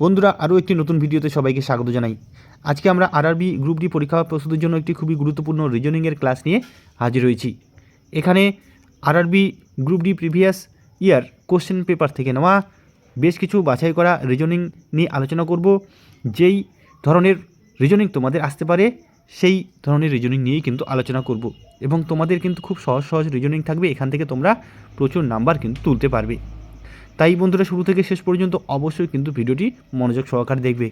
বন্ধুরা, আরও একটি নতুন ভিডিওতে সবাইকে স্বাগত জানাই। আজকে আমরা আরআরবি গ্রুপ ডি পরীক্ষা প্রস্তুতির জন্য একটি খুবই গুরুত্বপূর্ণ রিজনিংয়ের ক্লাস নিয়ে হাজির হয়েছি। এখানে RRB group D previous year question paper থেকে নেওয়া বেশ কিছু বাছাই করা রিজনিং নিয়ে আলোচনা করব। যেই ধরনের রিজনিং তোমাদের আসতে পারে, সেই ধরনের রিজনিং নিয়েই কিন্তু আলোচনা করব এবং তোমাদের কিন্তু খুব সহজ সহজ রিজনিং থাকবে। এখান থেকে তোমরা প্রচুর নাম্বার কিন্তু তুলতে পারবে। তাই বন্ধুরা, শুরু থেকে শেষ পর্যন্ত অবশ্যই কিন্তু ভিডিওটি মনোযোগ সহকারে দেখবে।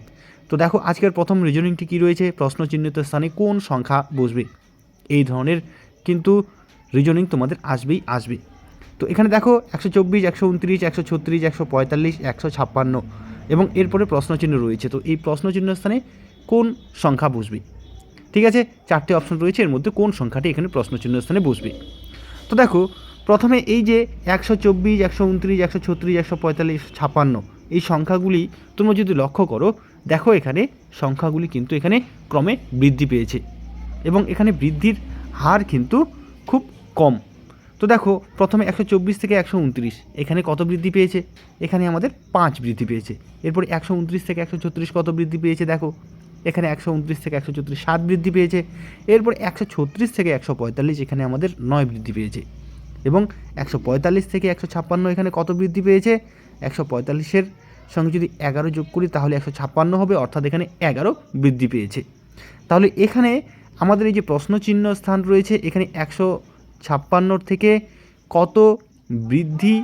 তো দেখো, আজকের প্রথম রিজনিংটি কী রয়েছে? প্রশ্ন চিহ্নিত স্থানে কোন সংখ্যা বসবে? এই ধরনের কিন্তু রিজনিং তোমাদের আসবেই আসবে। তো এখানে দেখো, একশো চব্বিশ, একশো উনত্রিশ, একশো ছত্রিশ, একশো পঁয়তাল্লিশ, একশো ছাপ্পান্ন এবং এরপরে প্রশ্নচিহ্ন রয়েছে। তো এই প্রশ্নচিহ্ন স্থানে কোন সংখ্যা বসবে? ঠিক আছে? চারটে অপশন রয়েছে, এর মধ্যে কোন সংখ্যাটি এখানে প্রশ্নচিহ্ন স্থানে বসবে? তো দেখো প্রথমে এই যে একশো চব্বিশ, একশো উনত্রিশ, একশো ছত্রিশ, একশো পঁয়তাল্লিশ, একশো ছাপ্পান্ন, এই সংখ্যাগুলি তোমরা যদি লক্ষ্য করো, দেখো এখানে সংখ্যাগুলি কিন্তু এখানে ক্রমে বৃদ্ধি পেয়েছে এবং এখানে বৃদ্ধির হার কিন্তু খুব কম। তো দেখো, প্রথমে একশো চব্বিশ থেকে একশো উনত্রিশ, এখানে কত বৃদ্ধি পেয়েছে? এখানে আমাদের পাঁচ বৃদ্ধি পেয়েছে। এরপর একশো উনত্রিশ থেকে একশো ছত্রিশ কত বৃদ্ধি পেয়েছে দেখো? এখানে একশো উনত্রিশ থেকে একশো ছত্রিশ সাত বৃদ্ধি পেয়েছে। এরপর একশো ছত্রিশ থেকে একশো পঁয়তাল্লিশ, এখানে আমাদের নয় বৃদ্ধি পেয়েছে। এবং একশো পঁয়তাল্লিশ থেকে একশো ছাপ্পান্ন এখানে কত বৃদ্ধি পেয়েছে? একশো পঁয়তাল্লিশের সঙ্গে যদি এগারো যোগ করি তাহলে একশো ছাপ্পান্ন হবে, অর্থাৎ এখানে এগারো বৃদ্ধি পেয়েছে। তাহলে এখানে আমাদের এই যে প্রশ্নচিহ্ন স্থান রয়েছে, এখানে একশো ছাপ্পান্নর থেকে কত বৃদ্ধি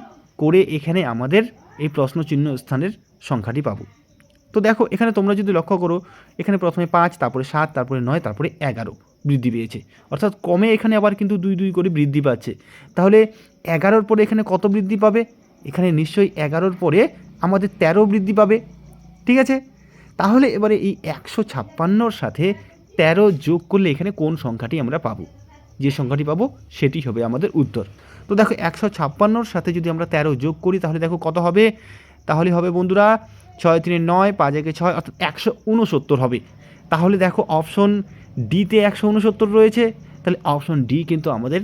করে এখানে আমাদের এই প্রশ্নচিহ্ন স্থানের সংখ্যাটি পাবো? তো দেখো, এখানে তোমরা যদি লক্ষ্য করো, এখানে প্রথমে পাঁচ, তারপরে সাত, তারপরে নয়, তারপরে এগারো। বৃদ্ধি পেয়েছে। অর্থাৎ কমে এখানে আবার কিন্তু দুই দুই করে বৃদ্ধি পাচ্ছে। তাহলে এগারোর পরে এখানে কত বৃদ্ধি পাবে? এখানে নিশ্চয়ই এগারোর পরে আমাদের তেরো বৃদ্ধি পাবে। ঠিক আছে? তাহলে এবারে এই একশো ছাপ্পান্নর সাথে তেরো যোগ করলে এখানে কোন সংখ্যাটি আমরা পাবো? যে সংখ্যাটি পাবো সেটি হবে আমাদের উত্তর। তো দেখো, একশো ছাপ্পান্নর সাথে যদি আমরা তেরো যোগ করি, তাহলে দেখো কত হবে? তাহলে হবে বন্ধুরা, ছয় তিনে নয়, পাঁচ একে ছয়, অর্থাৎ একশো উনসত্তর হবে। তাহলে দেখো, অপশন ডিতে একশো উনসত্তর রয়েছে, তাহলে অপশন ডি কিন্তু আমাদের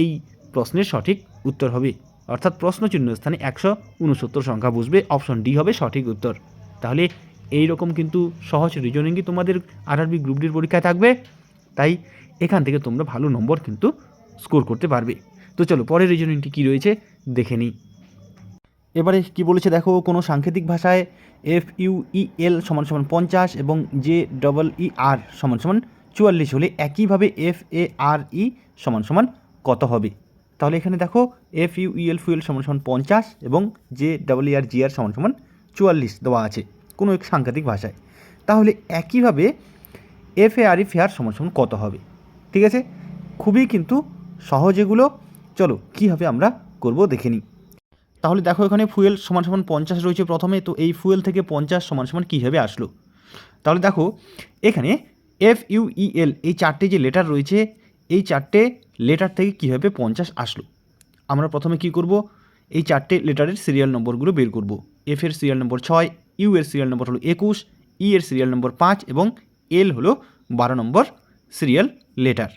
এই প্রশ্নের সঠিক উত্তর হবে। অর্থাৎ প্রশ্নচিহ্ন স্থানে একশো উনসত্তর সংখ্যা বুঝবে, অপশন ডি হবে সঠিক উত্তর। তাহলে এই রকম কিন্তু সহজ রিজনিংই তোমাদের আরআরবি গ্রুপ ডির পরীক্ষায় থাকবে, তাই এখান থেকে তোমরা ভালো নম্বর কিন্তু স্কোর করতে পারবে। তো চলো, পরের রিজনিংটি কী রয়েছে দেখে নিই। এবারে কি বলেছে দেখো, কোনো সাংকেতিক ভাষায় এফ ইউ ই এল সমান সমান পঞ্চাশ এবং জে ডবল ই আর সমান সমান চুয়াল্লিশ হলে একইভাবে এফ এ আর ই সমান সমান কত হবে? তাহলে এখানে দেখো F U E L fuel সমান সমান পঞ্চাশ এবং জে ডবল আর জি আর সমান সমান চুয়াল্লিশ দেওয়া আছে কোনো এক সাংঘাতিক ভাষায়। তাহলে একইভাবে এফ এ আর ই ফেয়ার সমান সমান কত হবে? ঠিক আছে? খুবই কিন্তু সহজ এগুলো। চলো কীভাবে আমরা করব দেখে নিই। তাহলে দেখো এখানে ফুয়েল সমান সমান পঞ্চাশ রয়েছে প্রথমে, তো এই ফুয়েল থেকে পঞ্চাশ সমান সমান কীভাবে আসলো? তাহলে দেখো, এখানে এফ ইউ ই এল এই চারটে যে লেটার রয়েছে, এই চারটে লেটার থেকে কীভাবে পঞ্চাশ আসলো? আমরা প্রথমে কি করব? এই চারটে লেটারের সিরিয়াল নম্বরগুলো বের করব। এফ এর সিরিয়াল নম্বর ছয় ইউ এর সিরিয়াল নম্বর হলো একুশ ই এর সিরিয়াল নম্বর পাঁচ এবং এল হলো বারো নম্বর সিরিয়াল লেটার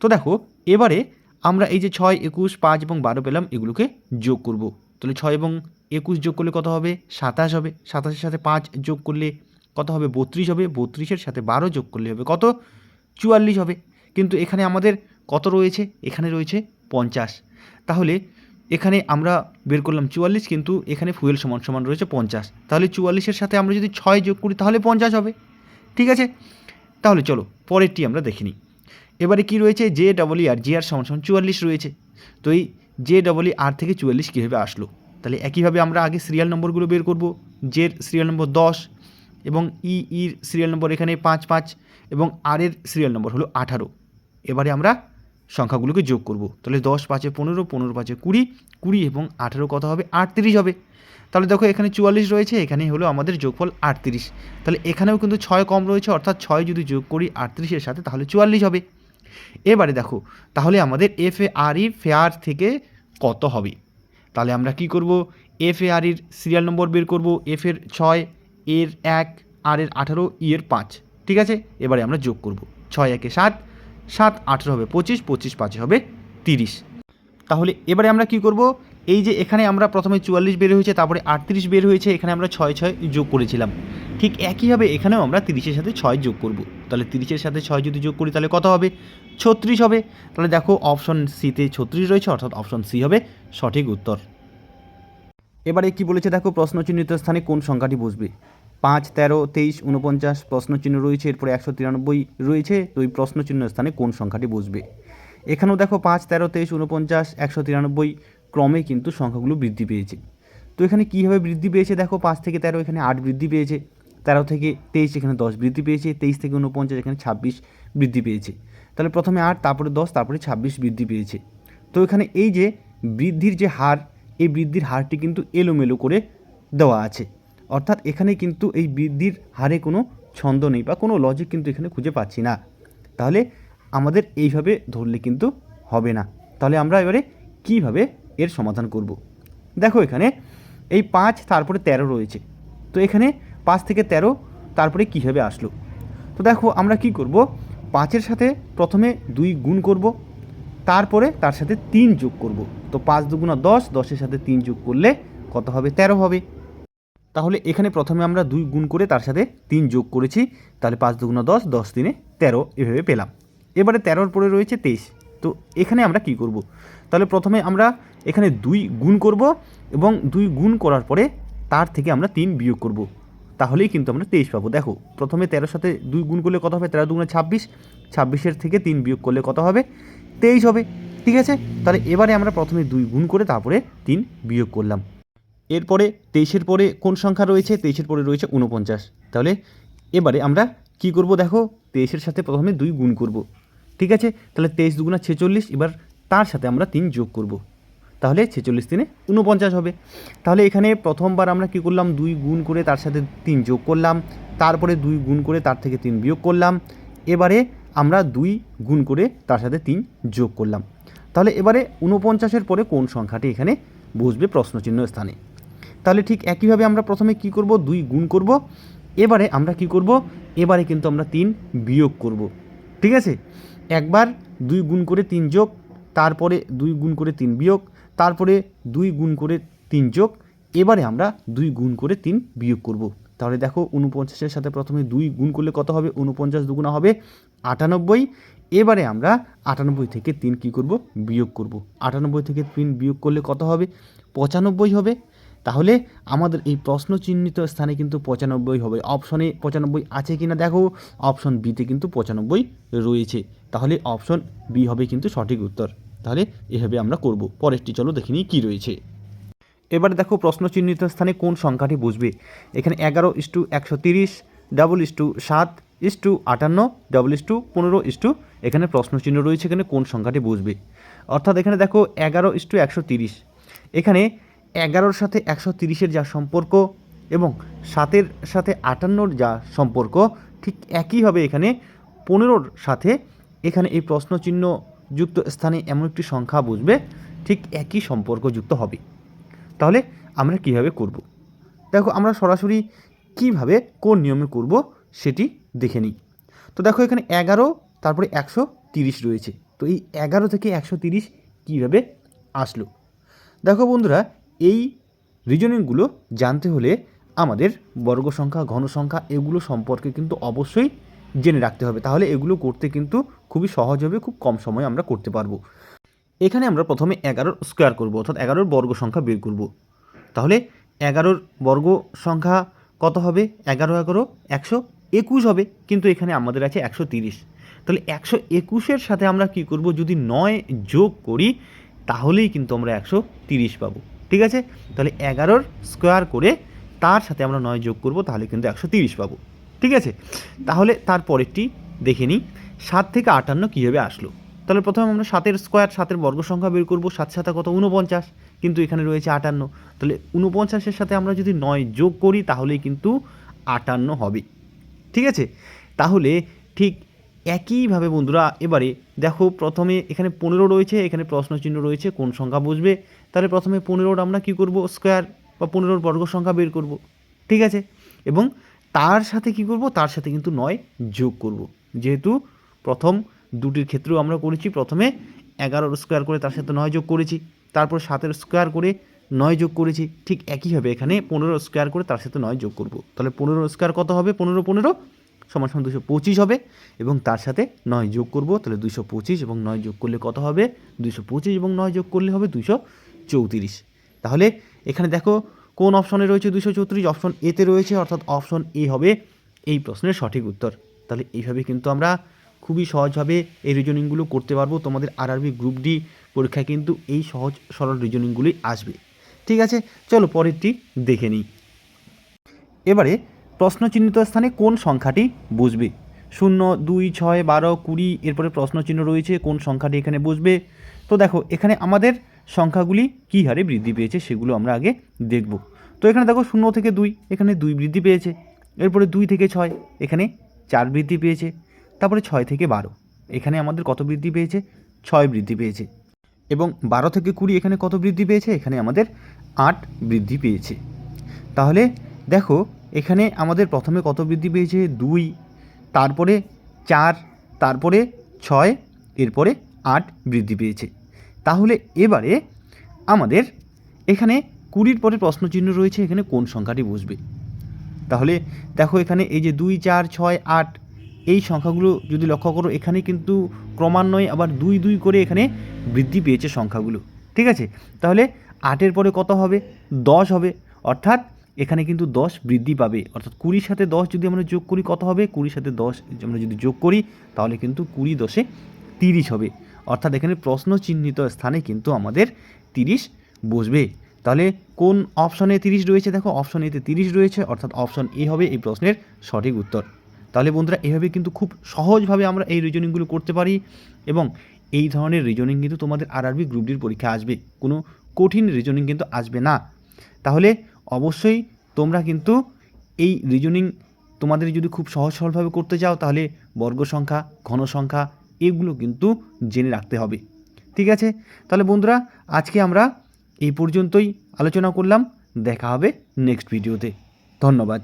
তো দেখো, এবারে আমরা এই যে ছয়, একুশ, পাঁচ এবং বারো পেলাম, এগুলোকে যোগ করব। তাহলে ছয় এবং একুশ যোগ করলে কত হবে? সাতাশ হবে। সাতাশের সাথে পাঁচ যোগ করলে কত হবে? বত্রিশ হবে। বত্রিশের সাথে বারো যোগ করলে হবে কত? চুয়াল্লিশ হবে। কিন্তু এখানে আমাদের কত রয়েছে? এখানে রয়েছে পঞ্চাশ। তাহলে এখানে আমরা বের করলাম চুয়াল্লিশ, কিন্তু এখানে ফুয়েল সমান সমান রয়েছে পঞ্চাশ। তাহলে চুয়াল্লিশের সাথে আমরা যদি ছয় যোগ করি, তাহলে পঞ্চাশ হবে। ঠিক আছে? তাহলে চলো, পরেরটি আমরা দেখে নিই। এবারে কি রয়েছে? জে ডবল আর জি আর সমান সমান চুয়াল্লিশ রয়েছে। তো এই জে ডবল আর থেকে চুয়াল্লিশ কীভাবে আসলো? তাহলে একইভাবে আমরা আগে সিরিয়াল নম্বরগুলো বের করব। জের সিরিয়াল নম্বর দশ এবং ই, ইর সিরিয়াল নম্বর এখানে পাঁচ পাঁচ এবং আর এর সিরিয়াল নম্বর হলো আঠারো। এবারে আমরা সংখ্যাগুলোকে যোগ করব। তাহলে দশ পাঁচে পনেরো পনেরো পাঁচে কুড়ি কুড়ি এবং আঠারো কত হবে? আটত্রিশ হবে। তাহলে দেখো এখানে চুয়াল্লিশ রয়েছে, এখানে হলো আমাদের যোগফল আটত্রিশ। তাহলে এখানেও কিন্তু ছয় কম রয়েছে, অর্থাৎ ছয় যদি যোগ করি আটত্রিশের সাথে তাহলে চুয়াল্লিশ হবে। এবারে দেখো, তাহলে আমাদের এফ এ আর ই ফেয়ার থেকে কত হবে? তাহলে আমরা কি করব? এফ এ আর ইর সিরিয়াল নম্বর বের করব এফ এর ছয় এর এক, আর এর আঠারো, ই এর পাঁচ। ঠিক আছে? এবারে আমরা যোগ করব। ছয়, একে সাত সাত, আঠেরো হবে পঁচিশ পঁচিশ, পাঁচে হবে তিরিশ। তাহলে এবারে আমরা কি করব? এই যে এখানে আমরা প্রথমে চুয়াল্লিশ বের হয়েছে, তারপরে আটত্রিশ বের হয়েছে, এখানে আমরা ছয় ছয় যোগ করেছিলাম। ঠিক একইভাবে এখানেও আমরা তিরিশের সাথে ছয় যোগ করব। তাহলে তিরিশের সাথে ছয় যদি যোগ করি, তাহলে কত হবে? ছত্রিশ হবে। তাহলে দেখো, অপশন সিতে ছত্রিশ রয়েছে, অর্থাৎ অপশন সি হবে সঠিক উত্তর। এবারে কি বলেছে দেখো প্রশ্ন চিহ্নিত স্থানে কোন সংখ্যাটি বসবে? পাঁচ, তেরো, তেইশ উনপঞ্চাশ প্রশ্নচিহ্ন রয়েছে, এরপরে একশো তিরানব্বই রয়েছে, তো এই প্রশ্নচিহ্ন স্থানে কোন সংখ্যাটি বসবে? এখানেও দেখো, পাঁচ, তেরো, তেইশ উনপঞ্চাশ একশো তিরানব্বই, ক্রমে কিন্তু সংখ্যাগুলো বৃদ্ধি পেয়েছে। তো এখানে কীভাবে বৃদ্ধি পেয়েছে দেখো, পাঁচ থেকে তেরো এখানে আট বৃদ্ধি পেয়েছে, তেরো থেকে তেইশ এখানে দশ বৃদ্ধি পেয়েছে, তেইশ থেকে উনপঞ্চাশ এখানে ছাব্বিশ বৃদ্ধি পেয়েছে। তাহলে প্রথমে আট, তারপরে দশ, তারপরে ছাব্বিশ বৃদ্ধি পেয়েছে। তো এখানে এই যে বৃদ্ধির যে হার এই বৃদ্ধির হারটি কিন্তু এলোমেলো করে দেওয়া আছে। অর্থাৎ এখানে কিন্তু এই বৃদ্ধির হারে কোনো ছন্দ নেই বা কোনো লজিক কিন্তু এখানে খুঁজে পাচ্ছি না। তাহলে আমাদের এইভাবে ধরলে কিন্তু হবে না। তাহলে আমরা এবারে কীভাবে এর সমাধান করব? দেখো এখানে এই পাঁচ তারপরে তেরো রয়েছে। তো এখানে পাঁচ থেকে তেরো তারপরে কীভাবে আসলো? তো দেখো আমরা কি করব? পাঁচের সাথে প্রথমে দুই গুণ করব। তারপরে তার সাথে তিন যোগ করব। তো পাঁচ দুগুণা দশ, দশের সাথে তিন যোগ করলে কত হবে? তেরো হবে। তাহলে এখানে প্রথমে আমরা দুই গুণ করে তার সাথে তিন যোগ করেছি। তাহলে পাঁচ দুগুণা দশ দশ দিনে তেরো এভাবে পেলাম। এবারে তেরোর পরে রয়েছে তেইশ। তো এখানে আমরা কি করব? তাহলে প্রথমে আমরা এখানে দুই গুণ করব এবং দুই গুণ করার পরে তার থেকে আমরা তিন বিয়োগ করব। তাহলেই কিন্তু আমরা তেইশ পাবো। দেখো, প্রথমে তেরোর সাথে দুই গুণ করলে কত হবে? তেরো দুগুণে ছাব্বিশ। ছাব্বিশের থেকে তিন বিয়োগ করলে কত হবে? তেইশ হবে, ঠিক আছে? তাহলে এবারে আমরা প্রথমে দুই গুণ করে তারপরে তিন বিয়োগ করলাম। এরপরে তেইশের পরে কোন সংখ্যা রয়েছে? তেইশের পরে রয়েছে উনপঞ্চাশ তাহলে এবারে আমরা কি করব দেখো? তেইশের সাথে প্রথমে দুই গুণ করব, ঠিক আছে? তাহলে তেইশ দুগুণা ছেচল্লিশ, এবার তার সাথে আমরা তিন যোগ করব। তাহলে ছেচল্লিশ দিনে উনপঞ্চাশ হবে। তাহলে এখানে প্রথমবার আমরা কি করলাম? দুই গুণ করে তার সাথে তিন যোগ করলাম। তারপরে দুই গুণ করে তার থেকে তিন বিয়োগ করলাম। এবারে আমরা দুই গুণ করে তার সাথে তিন যোগ করলাম। তাহলে এবারে উনপঞ্চাশের পরে কোন সংখ্যাটি এখানে বসবে প্রশ্নচিহ্ন স্থানে? তাহলে ঠিক একইভাবে আমরা প্রথমে কি করব? দুই গুণ করব। এবারে আমরা কি করব? এবারে কিন্তু আমরা তিন বিয়োগ করব। ঠিক আছে? একবার দুই গুণ করে তিন যোগ, তারপরে দুই গুণ করে তিন বিয়োগ, তারপরে দুই গুণ করে তিন যোগ, এবারে আমরা দুই গুণ করে তিন বিয়োগ করব। তাহলে দেখো উনপঞ্চাশের সাথে প্রথমে দুই গুণ করলে কত হবে? উনপঞ্চাশ দুগুণা হবে আটানব্বই। এবারে আমরা আটানব্বই থেকে তিন কী করব? বিয়োগ করব। আটানব্বই থেকে তিন বিয়োগ করলে কত হবে? পঁচানব্বই হবে। তাহলে আমাদের এই প্রশ্ন চিহ্নিত স্থানে কিন্তু পঁচানব্বই হবে। অপশনে পঁচানব্বই আছে কি না দেখো অপশন বিতে কিন্তু পঁচানব্বই রয়েছে। তাহলে অপশন বি হবে কিন্তু সঠিক উত্তর। তাহলে এভাবে আমরা করব। পরেরটি চলো দেখিনি কী রয়েছে। এবারে দেখো প্রশ্ন চিহ্নিত স্থানে কোন সংখ্যাটি বুঝবে এখানে এগারো ইস্টু একশো তিরিশ ডাবল ইস টু সাত ইস টু আটান্ন, ডাবল ইস টু পনেরো, ইস টু, এখানে প্রশ্ন চিহ্ন রয়েছে এখানে কোন সংখ্যাটি বুঝবে। অর্থাৎ এখানে দেখো এগারো ইস টু একশো তিরিশ। এখানে এগারোর সাথে একশো তিরিশের যা সম্পর্ক এবং সাতের সাথে আটান্নর যা সম্পর্ক, ঠিক একইভাবে এখানে। পনেরোর সাথে এখানে এই প্রশ্নচিহ্ন যুক্ত স্থানে এমন একটি সংখ্যা বুঝবে, ঠিক একই সম্পর্কযুক্ত হবে। তাহলে আমরা কীভাবে করব? দেখো আমরা সরাসরি কীভাবে কোন নিয়মে করব সেটি দেখে নিই। তো দেখো এখানে এগারো, তারপরে একশো তিরিশ রয়েছে। তো এই এগারো থেকে একশো তিরিশ কীভাবে আসলো? দেখো বন্ধুরা, এই রিজনিংগুলো জানতে হলে আমাদের বর্গ সংখ্যা, ঘন সংখ্যা এগুলো সম্পর্কে কিন্তু অবশ্যই জেনে রাখতে হবে। তাহলে এগুলো করতে কিন্তু খুবই সহজ হবে, খুব কম সময়ে আমরা করতে পারব। এখানে আমরা প্রথমে এগারোর স্কোয়ার করব, অর্থাৎ এগারোর বর্গ সংখ্যা বের করব। তাহলে এগারোর বর্গ সংখ্যা কত হবে? এগারো এগারো, একশো একুশ হবে, কিন্তু এখানে আমাদের আছে একশো তিরিশ। তাহলে একশো একুশের সাথে আমরা কি করব? যদি নয় যোগ করি, তাহলেই কিন্তু আমরা একশো তিরিশ পাবো। ঠিক আছে? তাহলে এগারোর স্কোয়ার করে তার সাথে আমরা নয় যোগ করব, তাহলে কিন্তু একশো তিরিশ পাবো। ঠিক আছে? তাহলে তার পরেরটি দেখে নিই। সাত থেকে আটান্ন কীভাবে আসলো? তাহলে প্রথমে আমরা সাতের স্কোয়ার, সাতের বর্গ সংখ্যা বের করব। সাত সাথে কত? উনপঞ্চাশ কিন্তু এখানে রয়েছে আটান্ন। তাহলে উনপঞ্চাশের সাথে আমরা যদি নয় যোগ করি, তাহলেই কিন্তু আটান্ন হবে। ঠিক আছে? তাহলে ঠিক একইভাবে বন্ধুরা, এবারে দেখো প্রথমে এখানে পনেরো রয়েছে, এখানে প্রশ্নচিহ্ন রয়েছে, কোন সংখ্যা বসবে তাহলে প্রথমে পনেরোর আমরা কি করব? স্কোয়ার বা পনেরোর বর্গ সংখ্যা বের করব। ঠিক আছে? এবং তার সাথে কি করব? তার সাথে কিন্তু নয় যোগ করব। যেহেতু প্রথম দুটির ক্ষেত্রেও আমরা করেছি, প্রথমে এগারোর স্কোয়ার করে তার সাথে নয় যোগ করেছি। তারপর সাতের স্কোয়ার করে নয় যোগ করেছি, ঠিক একইভাবে এখানে পনেরো স্কোয়ার করে তার সাথে নয় যোগ করব। তাহলে পনেরো স্কোয়ার কত হবে? পনেরো পনেরো সমান সমান দুশো পঁচিশ হবে এবং তার সাথে নয় যোগ করব, তাহলে দুশো পঁচিশ এবং নয় যোগ করলে কত হবে? দুশো পঁচিশ এবং নয় যোগ করলে হবে দুশো চৌত্রিশ। তাহলে এখানে দেখো কোন অপশনে রয়েছে দুশো চৌত্রিশ? অপশন এতে রয়েছে, অর্থাৎ অপশন এ হবে এই প্রশ্নের সঠিক উত্তর। তাহলে এইভাবে কিন্তু আমরা খুবই সহজভাবে এই রিজনিংগুলো করতে পারব। তোমাদের আরআরবি গ্রুপ ডি পরীক্ষায় কিন্তু এই সহজ সরল রিজনিংগুলোই আসবে। ঠিক আছে? চলো পরেরটি দেখে নিই। এবারে প্রশ্ন চিহ্নিত স্থানে কোন সংখ্যাটি বসবে শূন্য, দুই, ছয়, বারো, কুড়ি, এরপরে প্রশ্ন চিহ্ন রয়েছে, কোন সংখ্যাটি এখানে বসবে তো দেখো, এখানে আমাদের সংখ্যাগুলি কী হারে বৃদ্ধি পেয়েছে সেগুলো আমরা আগে দেখব। তো এখানে দেখো শূন্য থেকে দুই, এখানে দুই বৃদ্ধি পেয়েছে, এরপরে দুই থেকে ছয়, এখানে চার বৃদ্ধি পেয়েছে। তারপরে ছয় থেকে বারো। এখানে আমাদের কত বৃদ্ধি পেয়েছে? ছয় বৃদ্ধি পেয়েছে। এবং বারো থেকে কুড়ি এখানে কত বৃদ্ধি পেয়েছে? এখানে আমাদের আট বৃদ্ধি পেয়েছে। তাহলে দেখো, এখানে আমাদের প্রথমে কত বৃদ্ধি পেয়েছে? দুই, তারপরে চার, তারপরে ছয়, এরপরে আট বৃদ্ধি পেয়েছে। তাহলে এবারে আমাদের এখানে কুড়ির পরে প্রশ্নচিহ্ন রয়েছে, এখানে কোন সংখ্যাটি বসবে? তাহলে দেখো এখানে এই যে দুই, চার, ছয়, আট এই সংখ্যাগুলো যদি লক্ষ্য করো, এখানে কিন্তু ক্রমান্বয়ে আবার দুই দুই করে এখানে বৃদ্ধি পেয়েছে সংখ্যাগুলো। ঠিক আছে? তাহলে আটের পরে কত হবে? দশ হবে। অর্থাৎ এখানে কিন্তু দশ বৃদ্ধি পাবে। অর্থাৎ কুড়ির সাথে দশ যদি আমরা যোগ করি, কত হবে? কুড়ির সাথে দশ আমরা যদি যোগ করি, তাহলে কিন্তু কুড়ি দশে তিরিশ হবে। অর্থাৎ এখানে প্রশ্ন চিহ্নিত স্থানে কিন্তু আমাদের তিরিশ বসবে। তাহলে কোন অপশনে তিরিশ রয়েছে? দেখো অপশন এতে তিরিশ রয়েছে। অর্থাৎ অপশন এ হবে এই প্রশ্নের সঠিক উত্তর। তাহলে বন্ধুরা, এভাবে কিন্তু খুব সহজভাবে আমরা এই রিজনিংগুলো করতে পারি এবং এই ধরনের রিজনিং কিন্তু তোমাদের আরআরবি গ্রুপ ডির পরীক্ষা আসবে। কোনো কঠিন রিজনিং কিন্তু আসবে না। তাহলে অবশ্যই তোমরা কিন্তু এই রিজনিং তোমাদের যদি খুব সহজ সরলভাবে করতে চাও, তাহলে বর্গ সংখ্যা, ঘন সংখ্যা এগুলো কিন্তু জেনে রাখতে হবে। ঠিক আছে? তাহলে বন্ধুরা, আজকে আমরা এই পর্যন্তই আলোচনা করলাম। দেখা হবে নেক্সট ভিডিওতে ধন্যবাদ।